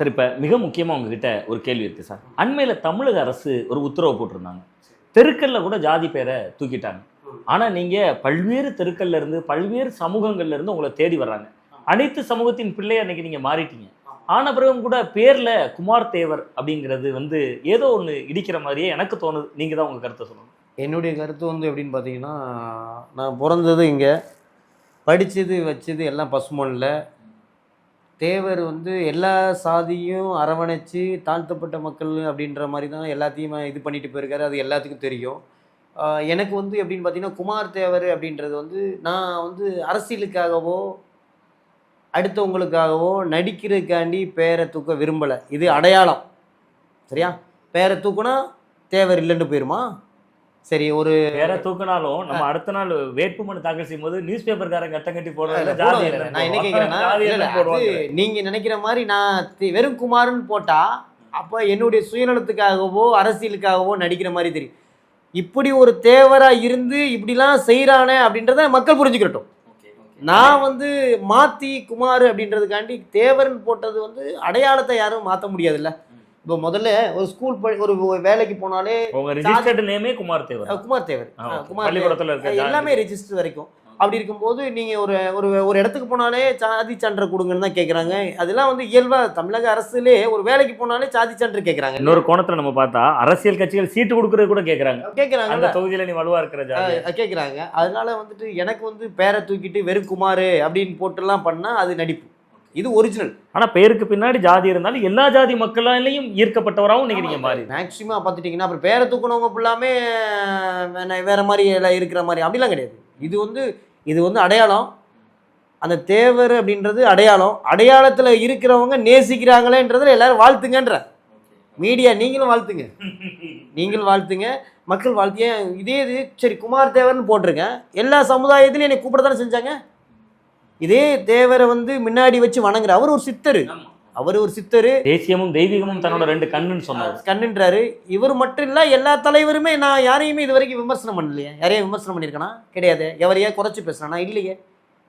Sir இப்போ மிக முக்கியமாக உங்ககிட்ட ஒரு கேள்வி இருக்குது சார். அண்மையில் தமிழக அரசு ஒரு உத்தரவு போட்டிருந்தாங்க. தெருக்கல்ல கூட ஜாதி பேரை தூக்கிட்டாங்க. ஆனால் நீங்கள் பல்வேறு தெருக்கல்ல இருந்து பல்வேறு சமூகங்கள்ல இருந்து உங்களை தேடி வர்றாங்க. அனைத்து சமூகத்தின் பிள்ளையை அன்னைக்கு நீங்கள் மாறிட்டீங்க. ஆன பிறகும் கூட பேரில் குமார் தேவர் அப்படிங்கிறது வந்து ஏதோ ஒன்று இடிக்கிற மாதிரியே எனக்கு தோணுது. நீங்கள் தான் உங்கள் கருத்தை சொல்லணும். என்னுடைய கருத்து வந்து எப்படின்னு பார்த்தீங்கன்னா நான் பிறந்தது இங்கே படித்தது வச்சது எல்லாம் பசுமொழில் தேவர் வந்து எல்லா சாதியும் அரவணைச்சு தாழ்த்தப்பட்ட மக்கள் அப்படின்ற மாதிரி தான் எல்லாத்தையும் இது பண்ணிட்டு போயிருக்காரு. அது எல்லாத்துக்கும் தெரியும். எனக்கு வந்து எப்படின்னு பார்த்தீங்கன்னா குமார் தேவர் அப்படின்றது வந்து நான் வந்து அரசியலுக்காகவோ அடுத்தவங்களுக்காகவோ நடிக்கிறதுக்காண்டி பேரை தூக்க விரும்பலை. இது அடையாளம். சரியா? பேரை தூக்குனா தேவர் இல்லைன்னு போயிருமா? சரி ஒரு வேற தூக்கினாலும் நம்ம அடுத்த நாள் வேட்புமனு தாக்கல் செய்யும் போது நியூஸ் பேப்பர்காரங்க கட்டம் கட்டி இல்ல. நான் என்ன கேட்கிறேன்னா நீங்க நினைக்கிற மாதிரி நான் வெறும் குமார்னு போட்டா அப்ப என்னுடைய சுயநலத்துக்காகவோ அரசியலுக்காகவோ நடிக்கிற மாதிரி தெரியும். இப்படி ஒரு தேவரா இருந்து இப்படிலாம் செய்யறானே அப்படின்றத மக்கள் புரிஞ்சுக்கிட்டோம் நான் வந்து மாத்தி குமார் அப்படின்றதுக்காண்டி தேவர்னு போட்டது வந்து அடையாளத்தை யாரும் மாத்த முடியாதுல்ல. இப்போ முதல்ல ஒரு ஸ்கூல் ஒரு வேலைக்கு போனாலே உங்க ரிஜிஸ்டர்டு நேமே குமார் தேவர் குமார் தேவர். குமார் பள்ளிக்கூடத்துல இருக்க. எல்லாமே ரெஜிஸ்டர் வரைக்கும். அப்படி இருக்கும்போது நீங்க ஒரு ஒரு ஒரு இடத்துக்கு போனாலே சாதி சான்று கொடுங்கன்னு தான் கேட்குறாங்க அதெல்லாம் வந்து இயல்பா தமிழக அரசுலே ஒரு வேலைக்கு போனாலே சாதி சான்று கேட்குறாங்க இன்னொரு கோணத்துல நம்ம பார்த்தா அரசியல் கட்சிகள் சீட்டு கொடுக்கறது கூட கேக்குறாங்க. அந்த கேட்குறாங்க தொகுதியில நீ வலுவா இருக்கிற கேட்குறாங்க அதனால வந்துட்டு எனக்கு வந்து பேரை தூக்கிட்டு வெறும் குமார் அப்படின்னு போட்டுலாம் பண்ணா அது நடிப்பு. இது ஒரிஜினல் ஆனா பேருக்கு பின்னாடி ஜாதி இருந்தாலும் எல்லா ஜாதி மக்களாலையும் ஈர்க்கப்பட்டவராகவும் இன்னைக்கு நீங்க மாறி மேக்ஸிமம் பார்த்துட்டிங்கன்னா அப்புறம் பேரை தூக்குனவங்க ஃபுல்லாமே வேற- வேற மாதிரி எல்லாம் இருக்கிற மாதிரி. அப்படிலாம் கிடையாது. இது வந்து இது வந்து அடையாளம். அந்த தேவர் அப்படின்றது அடையாளம். அடையாளத்தில் இருக்கிறவங்க நேசிக்கிறாங்களேன்றதுல எல்லாரும் வாழ்த்துங்கன்ற. மீடியா நீங்களும் வாழ்த்துங்க. நீங்களும் வாழ்த்துங்க. மக்கள் வாழ்த்து. ஏன் இதே இது சரி குமார் தேவர்னு போட்டிருக்கேன். எல்லா சமுதாயத்திலையும் என்னை கூப்பிட தானே செஞ்சாங்க? இதே தேவரை வந்து முன்னாடி வச்சு வணங்குற அவர் ஒரு சித்தர். அவர் ஒரு சித்தர். தேசியமும் தெய்வீகமும் தன்னோட ரெண்டு கண்ணுன்னு சொன்னார். கண்ணுன்றாரு. இவர் மட்டும் இல்ல எல்லா தலைவருமே நான் யாரையுமே இது வரைக்கும் விமர்சனம் பண்ணலையே. யாரையும் விமர்சனம் பண்ணியிருக்கேனா? கிடையாது. எவரையா குறைச்சி பேசுனா இல்லையே.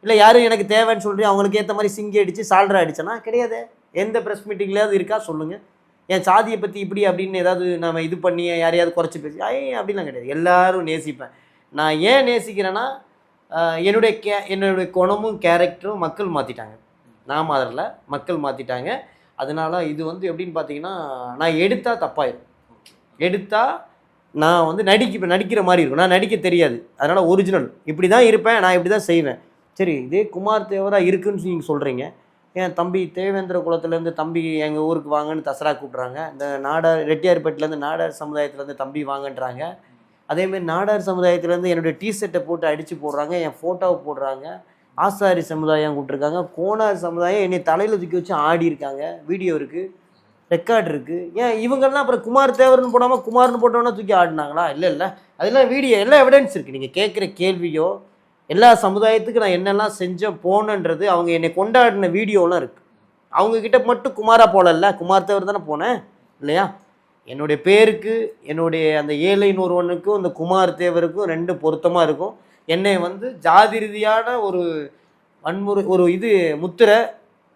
இல்லை யாரும் எனக்கு தேவைன்னு சொல்லி அவங்களுக்கு ஏற்ற மாதிரி சிங்கி அடிச்சு சால்ரா அடிச்சனா? கிடையாது. எந்த ப்ரெஸ் மீட்டிங்லையாவது இருக்கா? சொல்லுங்க. என் சாதியை பற்றி இப்படி அப்படின்னு ஏதாவது நம்ம இது பண்ணி யாரையாவது குறைச்சி பேசி ஐ அப்படிலாம் கிடையாது. எல்லாரும் நேசிப்பேன். நான் ஏன் நேசிக்கிறேன்னா என்னுடைய கே என்னுடைய குணமும் கேரக்டரும் மக்கள் மாற்றிட்டாங்க நான் மாறல மக்கள் மாற்றிட்டாங்க அதனால இது வந்து எப்படின்னு பார்த்தீங்கன்னா நான் எடுத்தால் தப்பாயிடும் எடுத்தால் நான் வந்து நடிக்க நடிக்கிற மாதிரி இருக்கும். நான் நடிக்க தெரியாது. அதனால் ஒரிஜினல் இப்படி தான் இருப்பேன் நான் இப்படி தான் செய்வேன். சரி இதே குமார் தேவராக இருக்குன்னு நீங்கள் சொல்கிறீங்க என் தம்பி தேவேந்திர குலத்துலேருந்து தம்பி எங்கள் ஊருக்கு வாங்கன்னு தசரா கூப்பிட்றாங்க. இந்த நாடார் ரெட்டியார்பேட்டிலேருந்து நாடார் சமுதாயத்துலேருந்து தம்பி வாங்கன்றாங்க. அதேமாரி நாடார் சமுதாயத்துலேருந்து என்னுடைய டிஷர்ட்டை போட்டு அடித்து போடுறாங்க என் ஃபோட்டோவை போடுறாங்க ஆசாரி சமுதாயம் கூப்பிட்ருக்காங்க கோனார் சமுதாயம் என்னை தலையில் தூக்கி வச்சு ஆடி இருக்காங்க. வீடியோ இருக்குது ரெக்கார்டு இருக்குது ஏன் இவங்கெல்லாம் அப்புறம் குமார் தேவர்னு போடாமல் குமார்னு போட்டோன்னா தூக்கி ஆடினாங்களா? இல்லை இல்லை. அதெல்லாம் வீடியோ எல்லாம் எவிடன்ஸ் இருக்குது நீங்கள் கேட்குற கேள்வியோ எல்லா சமுதாயத்துக்கு நான் என்னெல்லாம் செஞ்சேன் போனேன்றது அவங்க என்னை கொண்டாடின வீடியோலாம் இருக்குது அவங்கக்கிட்ட மட்டும் குமாராக போகலல்ல குமார் தேவர் தானே போனேன் இல்லையா? என்னுடைய பேருக்கு என்னுடைய அந்த ஏழை ஒருவனுக்கும் இந்த குமார் தேவருக்கும் ரெண்டு பொருத்தமாக இருக்கும். என்னை வந்து ஜாதி ரீதியான ஒரு வன்முறை ஒரு இது முத்திரை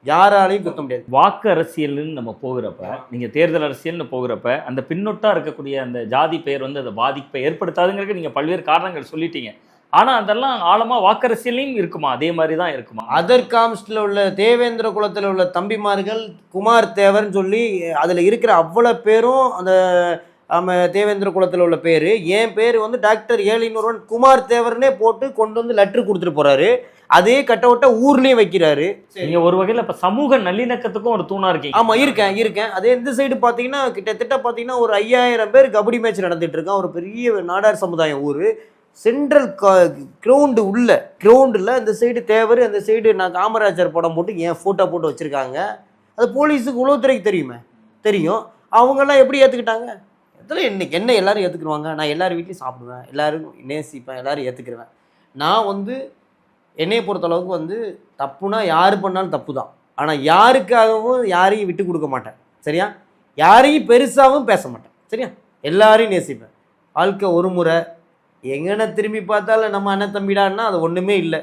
யாராலையும் குத்த முடியாது. வாக்கு அரசியல்னு நம்ம போகிறப்ப நீங்கள் தேர்தல் அரசியல்னு போகிறப்ப அந்த பின்னொட்டாக இருக்கக்கூடிய அந்த ஜாதி பெயர் வந்து அதை பாதிப்பை ஏற்படுத்தாதுங்கிறதுக்கு நீங்கள் பல்வேறு காரணங்கள் சொல்லிட்டீங்க. ஆனா அதெல்லாம் ஆழமா வாக்கு அரசியலையும் இருக்குமா? அதே மாதிரி தான் இருக்குமா? அதர் காஸ்டில் உள்ள தேவேந்திர குலத்தில் உள்ள தம்பிமார்கள் குமார் தேவர்னு சொல்லி அதில் இருக்கிற அவ்வளோ பேரும் அந்த நம்ம தேவேந்திர குலத்தில் உள்ள பேர். என் பேர் வந்து டாக்டர் ஏழினொருவன் குமார் தேவர்னே போட்டு கொண்டு வந்து லெட்டர் கொடுத்துட்டு போறாரு. அதே கட்டவுட்ட ஊர்லேயும் வைக்கிறாரு. நீங்க ஒரு வகையில இப்ப சமூக நல்லிணக்கத்துக்கும் ஒரு தூணா இருக்கீங்க. ஆமாம் இருக்கேன் இருக்கேன். அதே இந்த சைடு பார்த்தீங்கன்னா கிட்டத்தட்ட பார்த்தீங்கன்னா ஒரு ஐயாயிரம் பேர் கபடி மேட்ச் நடந்துட்டு இருக்கான். ஒரு பெரிய நாடார் சமுதாயம் ஊர். சென்ட்ரல் கிரவுண்டு உள்ள கிரவுண்டில் இந்த சைடு தேவர் அந்த சைடு நான் காமராஜர் படம் போட்டு என் ஃபோட்டோ போட்டு வச்சுருக்காங்க. அது போலீஸுக்கு உளவுத்துறைக்கு தெரியுமே? தெரியும். அவங்கெல்லாம் எப்படி ஏற்றுக்கிட்டாங்க இதில் இன்னைக்கு என்ன எல்லோரும் ஏற்றுக்குருவாங்க நான் எல்லார் வீட்லேயும் சாப்பிடுவேன். எல்லோரும் நேசிப்பேன். எல்லோரும் ஏற்றுக்கிருவேன் நான் வந்து என்னையை பொறுத்தளவுக்கு வந்து தப்புனா யார் பண்ணாலும் தப்பு தான் ஆனால் யாருக்காகவும் யாரையும் விட்டு கொடுக்க மாட்டேன். சரியா? யாரையும் பெருசாகவும் பேச மாட்டேன். சரியா? எல்லாரையும் நேசிப்பேன். வாழ்க்கை ஒரு முறை எங்கன திரும்பி பார்த்தாலும் நம்ம அண்ணன் தம்பிடான்னா அது ஒன்றுமே இல்லை.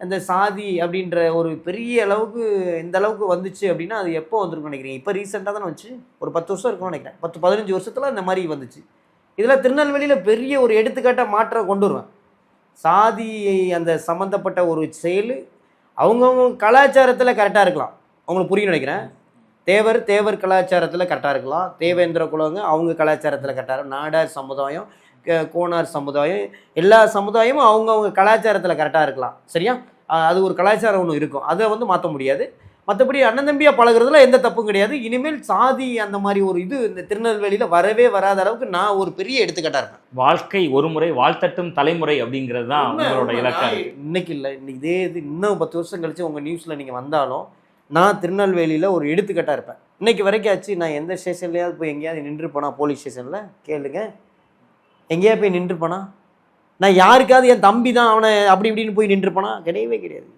அந்த சாதி அப்படின்ற ஒரு பெரிய அளவுக்கு இந்த அளவுக்கு வந்துச்சு அப்படின்னா அது எப்போ வந்திருக்கும்னு நினைக்கிறீங்க? இப்போ ரீசெண்டாக தானே வந்துச்சு? ஒரு பத்து வருஷம் இருக்கும்னு நினைக்கிறேன். பத்து பதினஞ்சு வருஷத்தில் இந்த மாதிரி வந்துச்சு. இதில் திருநெல்வேலியில் பெரிய ஒரு எடுத்துக்காட்டாக மாற்றம் கொண்டு வருவேன். சாதி அந்த சம்மந்தப்பட்ட ஒரு செயல் அவங்கவுங்க கலாச்சாரத்தில் கரெக்டாக இருக்கலாம். அவங்களுக்கு புரிய நினைக்கிறேன். தேவர் தேவர் கலாச்சாரத்தில் கரெக்டாக இருக்கலாம். தேவேந்திர குலங்க அவங்க கலாச்சாரத்தில் கரெக்டாக இருக்கும். நாடார் சமுதாயம் கோனார் சமுதாயம் எல்லா சமுதாயமும் அவங்கவுங்க கலாச்சாரத்தில் கரெக்டாக இருக்கலாம். சரியா? அது ஒரு கலாச்சாரம் ஒன்று இருக்கும். அதை வந்து மாற்ற முடியாது. மற்றபடி அண்ணன் தம்பியாக பழகுறதுல எந்த தப்பும் கிடையாது. இனிமேல் சாதி அந்த மாதிரி ஒரு இது இந்த திருநெல்வேலியில் வரவே வராத அளவுக்கு நான் ஒரு பெரிய எடுத்துக்காட்டாக இருப்பேன். வாழ்க்கை ஒரு முறை வாழ்த்தட்டும் தலைமுறை அப்படிங்கிறது தான் உங்களோட உண்மை. இலக்கா நான் இன்னைக்கு இல்லை. இன்னைக்கு இதே இது இன்னும் பத்து வருஷம் கழிச்சு உங்கள் நியூஸில் நீங்கள் வந்தாலும் நான் திருநெல்வேலியில் ஒரு எடுத்துக்காட்டாக இருப்பேன். இன்னைக்கு வரைக்கும் ஆச்சு. நான் எந்த ஸ்டேஷன்லையாவது போய் எங்கேயாவது நின்று போனா போலீஸ் ஸ்டேஷனில் கேளுங்க. எங்கேயா போய் நின்று போனா நான் யாருக்காவது என் தம்பி தான் அவனை அப்படி இப்படின்னு போய் நின்று போனா கிடையவே கிடையாது.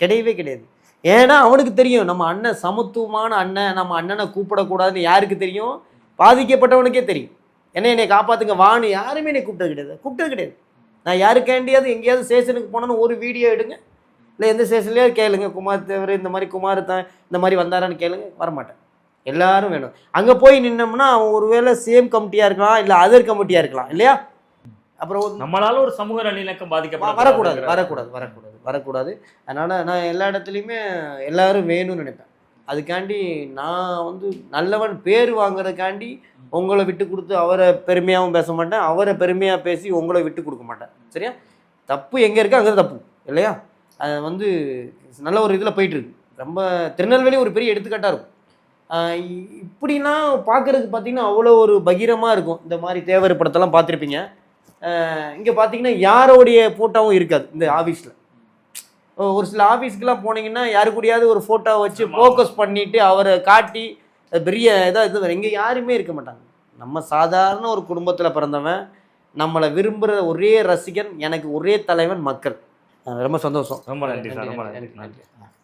கிடையவே கிடையாது. ஏன்னா அவனுக்கு தெரியும் நம்ம அண்ணன் சமத்துவமான அண்ணன் நம்ம அண்ணனை கூப்பிடக்கூடாதுன்னு யாருக்கு தெரியும்? பாதிக்கப்பட்டவனுக்கே தெரியும். என்ன என்னை காப்பாத்துங்க வான்னு யாருமே என்னை கூப்பிட்டது கிடையாது. கூப்பிட்டது கிடையாது. நான் யாருக்காண்டியாவது எங்கேயாவது ஸ்டேஷனுக்கு போனோன்னு ஒரு வீடியோ எடுங்க. இல்லை எந்த ஸ்டேஷன்லேயாவது கேளுங்க குமார் தேவர் இந்த மாதிரி குமார் தான் இந்த மாதிரி வந்தாரான்னு கேளுங்க வரமாட்டேன். எல்லாரும் வேணும். அங்கே போய் நின்னோம்னா அவன் ஒருவேளை சேம் கமிட்டியாக இருக்கலாம் இல்லை அதர் கமிட்டியாக இருக்கலாம் இல்லையா? அப்புறம் நம்மளால ஒரு சமூக நல்லிணக்கம் பாதிக்கப்பட வரக்கூடாது வரக்கூடாது வரக்கூடாது வரக்கூடாது. அதனால் நான் எல்லா இடத்துலையுமே எல்லாரும் வேணும்னு நினைப்பேன். அதுக்காண்டி நான் வந்து நல்லவன் பேர் வாங்குறதுக்காண்டி உங்களை விட்டு கொடுத்து அவரை பெருமையாகவும் பேச மாட்டேன். அவரை பெருமையாக பேசி உங்களை விட்டு கொடுக்க மாட்டேன். சரியா? தப்பு எங்கே இருக்கோ அங்கே தப்பு இல்லையா? அது வந்து நல்ல ஒரு இதில் போயிட்டுருக்கு ரொம்ப திருநெல்வேலி ஒரு பெரிய எடுத்துக்காட்டாக இருக்கும். இப்படிலாம் பார்க்குறதுக்கு பார்த்தீங்கன்னா அவ்வளோ ஒரு பகிரமாக இருக்கும். இந்த மாதிரி தேவர் படத்தெல்லாம் பார்த்துருப்பீங்க. இங்கே பார்த்தீங்கன்னா யாரோடைய ஃபோட்டோவும் இருக்காது இந்த ஆஃபீஸில் ஒரு சில ஆஃபீஸ்க்குலாம் போனீங்கன்னா யாரு கூடயாவது ஒரு ஃபோட்டோ வச்சு. ஃபோக்கஸ் பண்ணிட்டு அவரை காட்டி பெரிய இதாக இது இங்கே யாருமே இருக்க மாட்டாங்க. நம்ம சாதாரண ஒரு குடும்பத்தில் பிறந்தவன் நம்மளை விரும்புகிற ஒரே ரசிகன் எனக்கு ஒரே தலைவன் மக்கள். ரொம்ப சந்தோஷம். ரொம்ப நன்றி சார் ரொம்ப நன்றி. நன்றி.